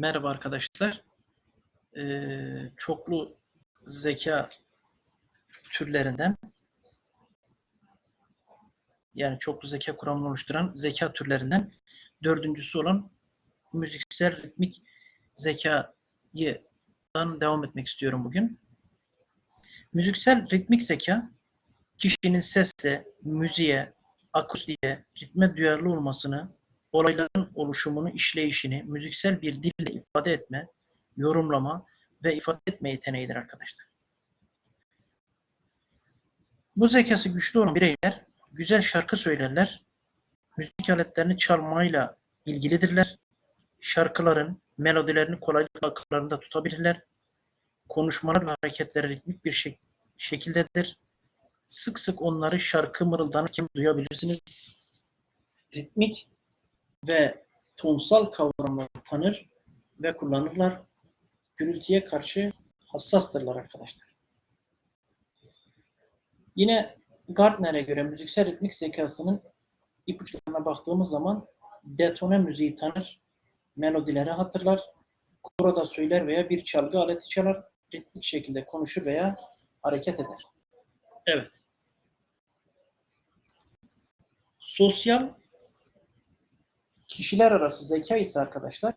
Merhaba arkadaşlar. Ee, çoklu zeka türlerinden yani çoklu zeka kuramını oluşturan zeka türlerinden dördüncüsü olan müziksel ritmik zekayıdan devam etmek istiyorum bugün. Müziksel ritmik zeka kişinin sese, müziğe, akustiğe, ritme duyarlı olmasını, olayların oluşumunu, işleyişini müziksel bir dille ifade etme, yorumlama ve ifade etme yeteneğidir arkadaşlar. Bu zekası güçlü olan bireyler güzel şarkı söylerler, müzik aletlerini çalmayla ilgilidirler, şarkıların melodilerini kolaylıkla akıllarında tutabilirler, konuşmalar ve hareketleri ritmik bir şek şekildedir. Sık sık onları şarkı mırıldanırken duyabilirsiniz. Ritmik ve tonsal kavramları tanır ve kullanırlar. Gürültüye karşı hassastırlar arkadaşlar. Yine Gardner'e göre müziksel ritmik zekasının ipuçlarına baktığımız zaman detone müziği tanır, melodileri hatırlar, koroda söyler veya bir çalgı aleti çalar, ritmik şekilde konuşur veya hareket eder. Evet. Sosyal kişiler arası zeka ise arkadaşlar,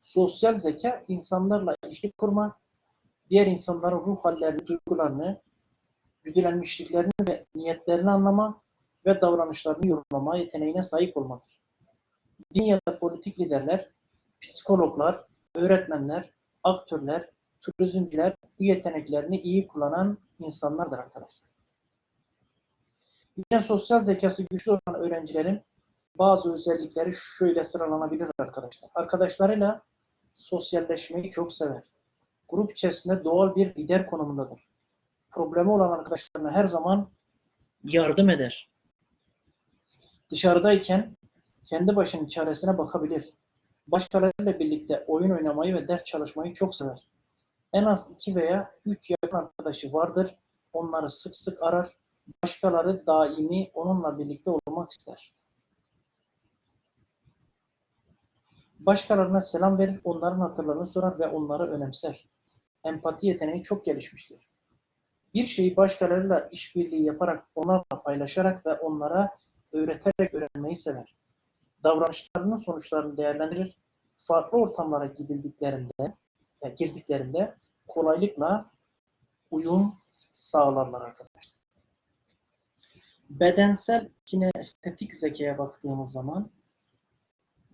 sosyal zeka insanlarla ilişki kurma, diğer insanların ruh hallerini, duygularını, güdülenmişliklerini ve niyetlerini anlama ve davranışlarını yorumlama yeteneğine sahip olmadır. Din ya da politik liderler, psikologlar, öğretmenler, aktörler, turizmciler bu yeteneklerini iyi kullanan insanlardır arkadaşlar. Yine sosyal zekası güçlü olan öğrencilerin bazı özellikleri şöyle sıralanabilir arkadaşlar. Arkadaşlarıyla sosyalleşmeyi çok sever. Grup içerisinde doğal bir lider konumundadır. Problemi olan arkadaşlarına her zaman yardım eder. Dışarıdayken kendi başının çaresine bakabilir. Başkalarıyla birlikte oyun oynamayı ve ders çalışmayı çok sever. En az iki veya üç yakın arkadaşı vardır. Onları sık sık arar. Başkaları daimi onunla birlikte olmak ister. Başkalarına selam verir, onların hatırlarını sorar ve onları önemser. Empati yeteneği çok gelişmiştir. Bir şeyi başkalarıyla işbirliği yaparak, onlarla paylaşarak ve onlara öğreterek öğrenmeyi sever. Davranışlarının sonuçlarını değerlendirir. Farklı ortamlara gidildiklerinde, yani girdiklerinde kolaylıkla uyum sağlarlar arkadaşlar. Bedensel kinestetik zekaya baktığımız zaman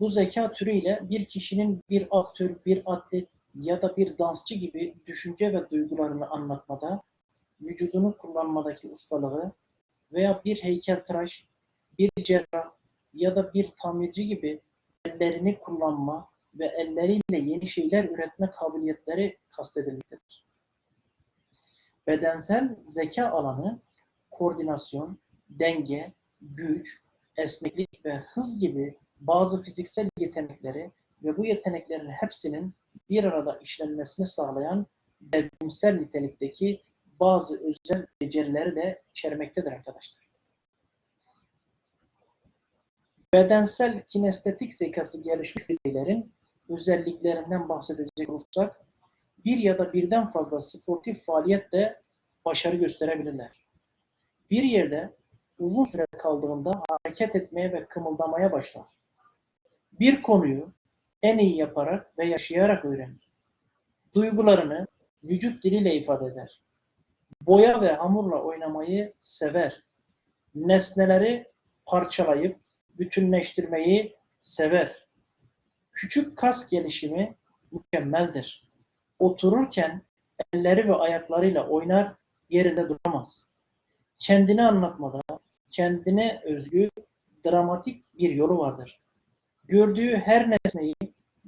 bu zeka türüyle bir kişinin bir aktör, bir atlet ya da bir dansçı gibi düşünce ve duygularını anlatmada, vücudunu kullanmadaki ustalığı veya bir heykeltıraş, bir cerrah ya da bir tamirci gibi ellerini kullanma ve elleriyle yeni şeyler üretme kabiliyetleri kastedilmektedir. Bedensel zeka alanı koordinasyon, denge, güç, esneklik ve hız gibi bazı fiziksel yetenekleri ve bu yeteneklerin hepsinin bir arada işlenmesini sağlayan devrimsel nitelikteki bazı özel becerileri de içermektedir arkadaşlar. Bedensel kinestetik zekası gelişmiş bireylerin özelliklerinden bahsedecek olursak, bir ya da birden fazla sportif faaliyette başarı gösterebilirler. Bir yerde uzun süre kaldığında hareket etmeye ve kımıldamaya başlar. Bir konuyu en iyi yaparak ve yaşayarak öğrenir. Duygularını vücut diliyle ifade eder. Boya ve hamurla oynamayı sever. Nesneleri parçalayıp bütünleştirmeyi sever. Küçük kas gelişimi mükemmeldir. Otururken elleri ve ayaklarıyla oynar, yerinde duramaz. Kendini anlatmada kendine özgü dramatik bir yolu vardır. Gördüğü her nesneyi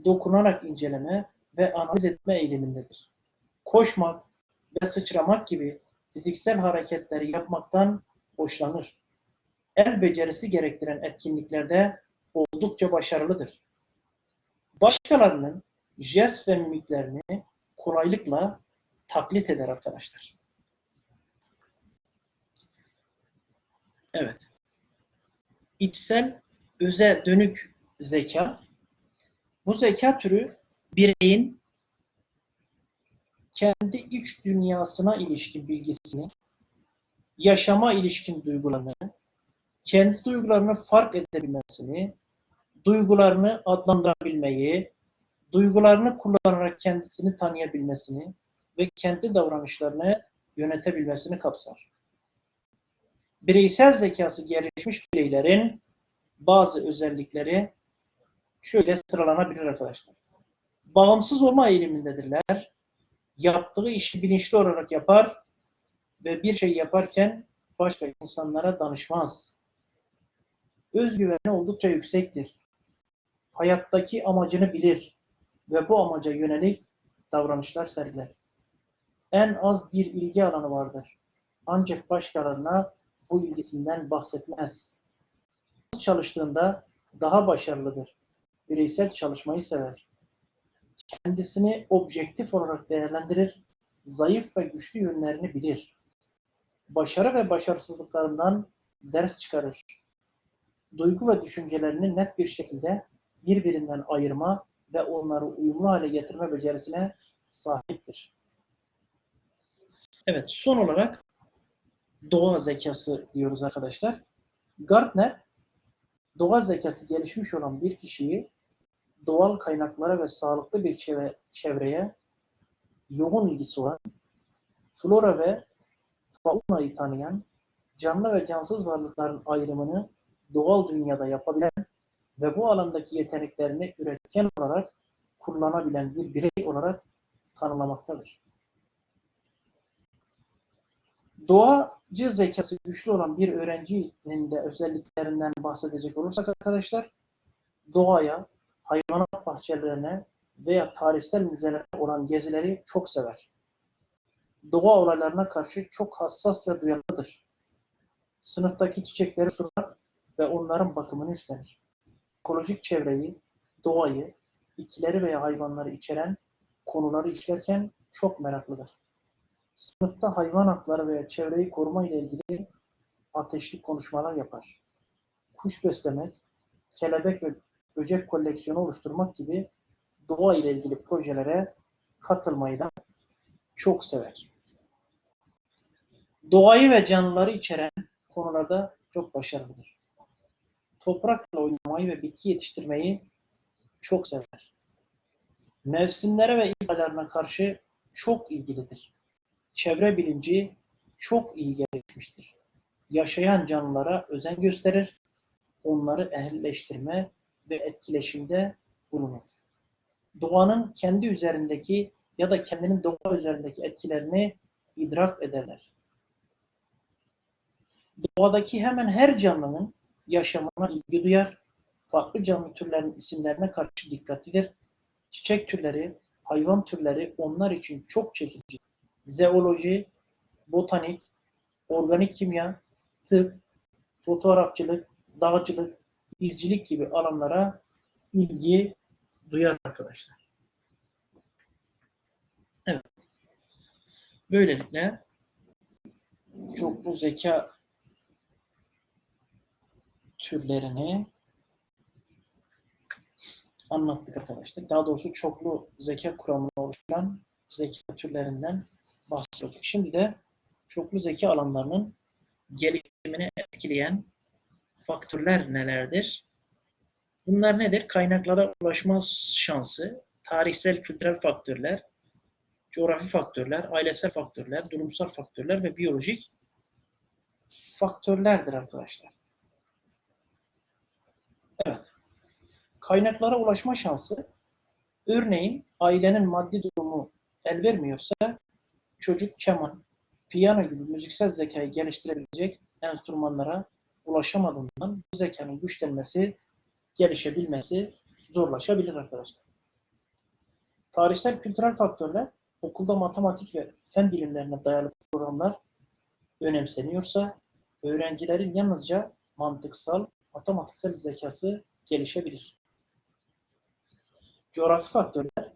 dokunarak inceleme ve analiz etme eğilimindedir. Koşmak ve sıçramak gibi fiziksel hareketleri yapmaktan hoşlanır. El becerisi gerektiren etkinliklerde oldukça başarılıdır. Başkalarının jest ve mimiklerini kolaylıkla taklit eder arkadaşlar. Evet. İçsel, öze dönük zeka. Bu zeka türü bireyin kendi iç dünyasına ilişkin bilgisini, yaşama ilişkin duygularını, kendi duygularını fark edebilmesini, duygularını adlandırabilmeyi, duygularını kullanarak kendisini tanıyabilmesini ve kendi davranışlarını yönetebilmesini kapsar. Bireysel zekası gelişmiş bireylerin bazı özellikleri şöyle sıralanabilir arkadaşlar. Bağımsız olma eğilimindedirler. Yaptığı işi bilinçli olarak yapar ve bir şey yaparken başka insanlara danışmaz. Özgüveni oldukça yüksektir. Hayattaki amacını bilir ve bu amaca yönelik davranışlar sergiler. En az bir ilgi alanı vardır. Ancak başkalarına bu ilgisinden bahsetmez. Çalıştığında daha başarılıdır. Bireysel çalışmayı sever. Kendisini objektif olarak değerlendirir. Zayıf ve güçlü yönlerini bilir. Başarı ve başarısızlıklarından ders çıkarır. Duygu ve düşüncelerini net bir şekilde birbirinden ayırma ve onları uyumlu hale getirme becerisine sahiptir. Evet, son olarak doğa zekası diyoruz arkadaşlar. Gartner, doğa zekası gelişmiş olan bir kişiyi doğal kaynaklara ve sağlıklı bir çevre, çevreye yoğun ilgisi olan, flora ve faunayı tanıyan, canlı ve cansız varlıkların ayrımını doğal dünyada yapabilen ve bu alandaki yeteneklerini üretken olarak kullanabilen bir birey olarak tanımlamaktadır. Doğacı zekası güçlü olan bir öğrencinin de özelliklerinden bahsedecek olursak arkadaşlar, doğaya, hayvanat bahçelerine veya tarihsel müzelere olan gezileri çok sever. Doğa olaylarına karşı çok hassas ve duyarlıdır. Sınıftaki çiçekleri sular ve onların bakımını üstlenir. Ekolojik çevreyi, doğayı, bitkileri veya hayvanları içeren konuları işlerken çok meraklıdır. Sınıfta hayvan hakları veya çevreyi koruma ile ilgili ateşli konuşmalar yapar. Kuş beslemek, kelebek ve böcek koleksiyonu oluşturmak gibi doğa ile ilgili projelere katılmayı da çok sever. Doğayı ve canlıları içeren konularda çok başarılıdır. Toprakla oynamayı ve bitki yetiştirmeyi çok sever. Mevsimlere ve ilk karşı çok ilgilidir. Çevre bilinci çok iyi gelişmiştir. Yaşayan canlılara özen gösterir, onları ehlileştirme ve etkileşimde bulunur. Doğanın kendi üzerindeki ya da kendinin doğa üzerindeki etkilerini idrak ederler. Doğadaki hemen her canlının yaşamına ilgi duyar, farklı canlı türlerinin isimlerine karşı dikkatlidir. Çiçek türleri, hayvan türleri onlar için çok çekici. Zeoloji, botanik, organik kimya, tıp, fotoğrafçılık, dağcılık, izcilik gibi alanlara ilgi duyar arkadaşlar. Evet. Böylelikle çoklu zeka türlerini anlattık arkadaşlar. Daha doğrusu çoklu zeka kuramını oluşturan zeka türlerinden bahsediyorduk. Şimdi de çoklu zeka alanlarının gelişimini etkileyen faktörler nelerdir? Bunlar nedir? Kaynaklara ulaşma şansı, tarihsel kültürel faktörler, coğrafi faktörler, ailesel faktörler, durumsal faktörler ve biyolojik faktörlerdir arkadaşlar. Evet. Kaynaklara ulaşma şansı, örneğin ailenin maddi durumu el vermiyorsa çocuk keman, piyano gibi müziksel zekayı geliştirebilecek enstrümanlara ulaşamadığından bu zekanın güçlenmesi, gelişebilmesi zorlaşabilir arkadaşlar. Tarihsel kültürel faktörler okulda matematik ve fen bilimlerine dayalı programlar önemseniyorsa öğrencilerin yalnızca mantıksal, matematiksel zekası gelişebilir. Coğrafi faktörler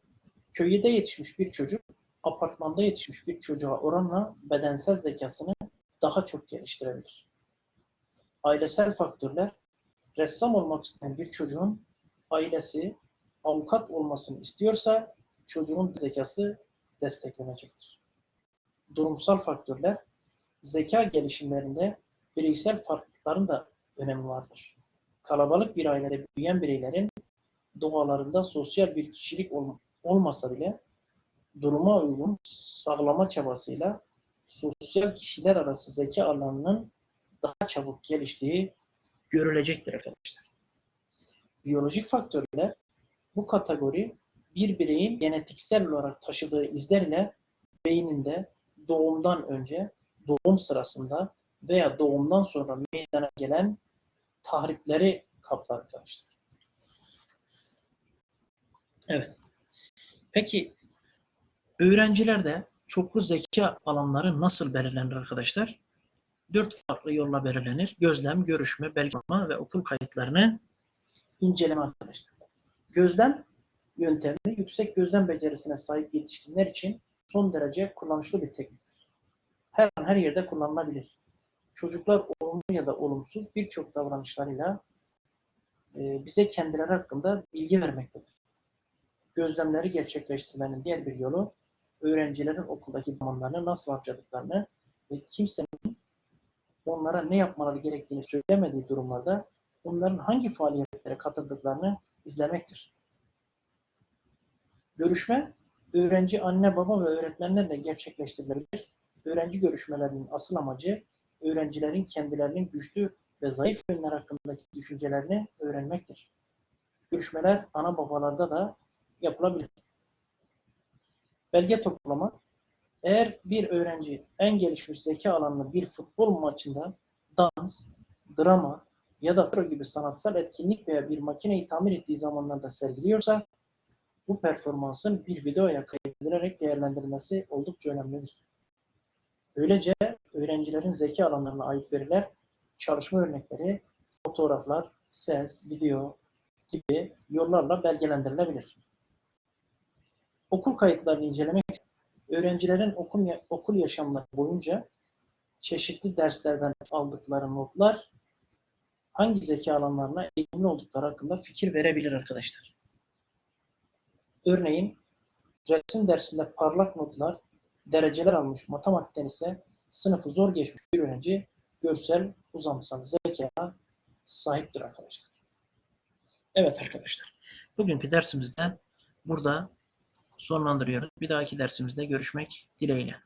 köyde yetişmiş bir çocuk apartmanda yetişmiş bir çocuğa oranla bedensel zekasını daha çok geliştirebilir. Ailesel faktörler, ressam olmak isteyen bir çocuğun ailesi, avukat olmasını istiyorsa çocuğun zekası desteklenecektir. Durumsal faktörler zeka gelişimlerinde bireysel farklılıkların da önemi vardır. Kalabalık bir ailede büyüyen bireylerin doğalarında sosyal bir kişilik ol- olmasa bile duruma uygun sağlama çabasıyla sosyal kişiler arası zeka alanının daha çabuk geliştiği görülecektir arkadaşlar. Biyolojik faktörler bu kategori bir bireyin genetiksel olarak taşıdığı izler ile beyninde doğumdan önce, doğum sırasında veya doğumdan sonra meydana gelen tahripleri kaplar arkadaşlar. Evet. Peki öğrencilerde çoklu zeka alanları nasıl belirlenir arkadaşlar? Dört farklı yolla belirlenir. Gözlem, görüşme, belgeleme ve okul kayıtlarını inceleme arkadaşlar. Gözlem yöntemi yüksek gözlem becerisine sahip yetişkinler için son derece kullanışlı bir tekniktir. Her an her yerde kullanılabilir. Çocuklar olumlu ya da olumsuz birçok davranışlarıyla e, bize kendileri hakkında bilgi vermektedir. Gözlemleri gerçekleştirmenin diğer bir yolu öğrencilerin okuldaki zamanlarını nasıl harcadıklarını ve kimsenin onlara ne yapmaları gerektiğini söylemediği durumlarda onların hangi faaliyetlere katıldıklarını izlemektir. Görüşme, öğrenci anne baba ve öğretmenlerle gerçekleştirilebilir. Öğrenci görüşmelerinin asıl amacı öğrencilerin kendilerinin güçlü ve zayıf yönler hakkındaki düşüncelerini öğrenmektir. Görüşmeler ana babalarda da yapılabilir. Belge toplamak, eğer bir öğrenci en gelişmiş zeka alanını bir futbol maçında dans, drama ya da tiyatro gibi sanatsal etkinlik veya bir makineyi tamir ettiği zamanlarda sergiliyorsa bu performansın bir videoya kaydedilerek değerlendirilmesi oldukça önemlidir. Böylece öğrencilerin zeka alanlarına ait veriler, çalışma örnekleri, fotoğraflar, ses, video gibi yollarla belgelendirilebilir. Okul kayıtlarını incelemek öğrencilerin okul, okul yaşamları boyunca çeşitli derslerden aldıkları notlar hangi zeka alanlarına eğilimli oldukları hakkında fikir verebilir arkadaşlar. Örneğin resim dersinde parlak notlar, dereceler almış matematikten ise sınıfı zor geçmiş bir öğrenci görsel, uzamsal zekaya sahiptir arkadaşlar. Evet arkadaşlar. Bugünkü dersimizde burada sonlandırıyoruz. Bir dahaki dersimizde görüşmek dileğiyle.